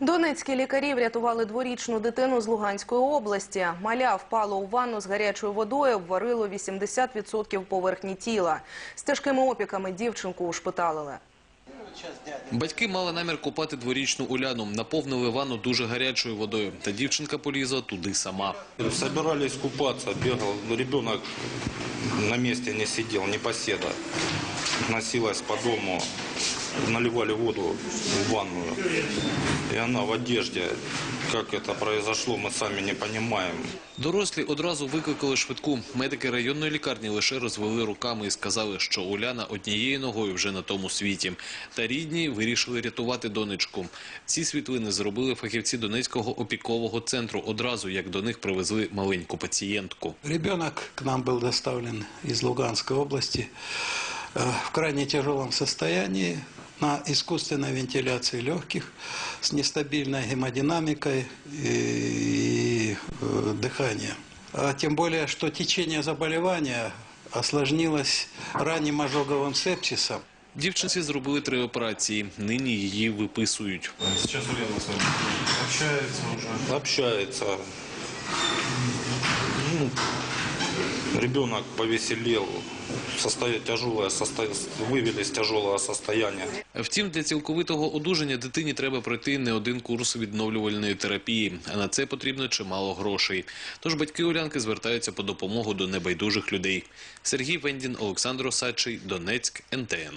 Донецькі лікарі врятували дворічну дитину з Луганської області. Маля впало у ванну з гарячою водою, обварило 80% поверхні тіла. З тяжкими опіками дівчинку ушпиталили. Батьки мали намір купати дворічну Уляну. Наповнили ванну дуже гарячою водою. Та дівчинка полізла туди сама. Собирались купаться, бегал, но ребенок на месте не сидел, не поседа. Носилась по дому, наливали воду в ванную. И она в одежде. Как это произошло, мы сами не понимаем. Дорослі одразу викликали швидку. Медики районної лікарні лише розвели руками і сказали, що Уляна однією ногою вже на тому світі. Та рідні вирішили рятувати донечку. Ці світлини зробили фахівці Донецького опікового центру одразу, як до них привезли маленьку пацієнтку. Ребенок к нам был доставлен из Луганской области э, в крайне тяжелом состоянии на искусственной вентиляции легких с нестабильной гемодинамикой и, э, дыханием. А тем более, что течение заболевания осложнилось ранним ожоговым сепсисом. Дівчинці зробили три операції. Нині її виписують. Сейчас Ульяна с вами общается уже. Общается. Ребенок повеселел. Тяжелое вивели з тяжелого состояния. Втім, для цілковитого одужання дитині треба пройти не один курс відновлювальної терапії, а на це потрібно чимало грошей. Тож батьки Улянки звертаються по допомогу до небайдужих людей. Сергій Вендін, Олександр Осадчий, Донецьк, НТН.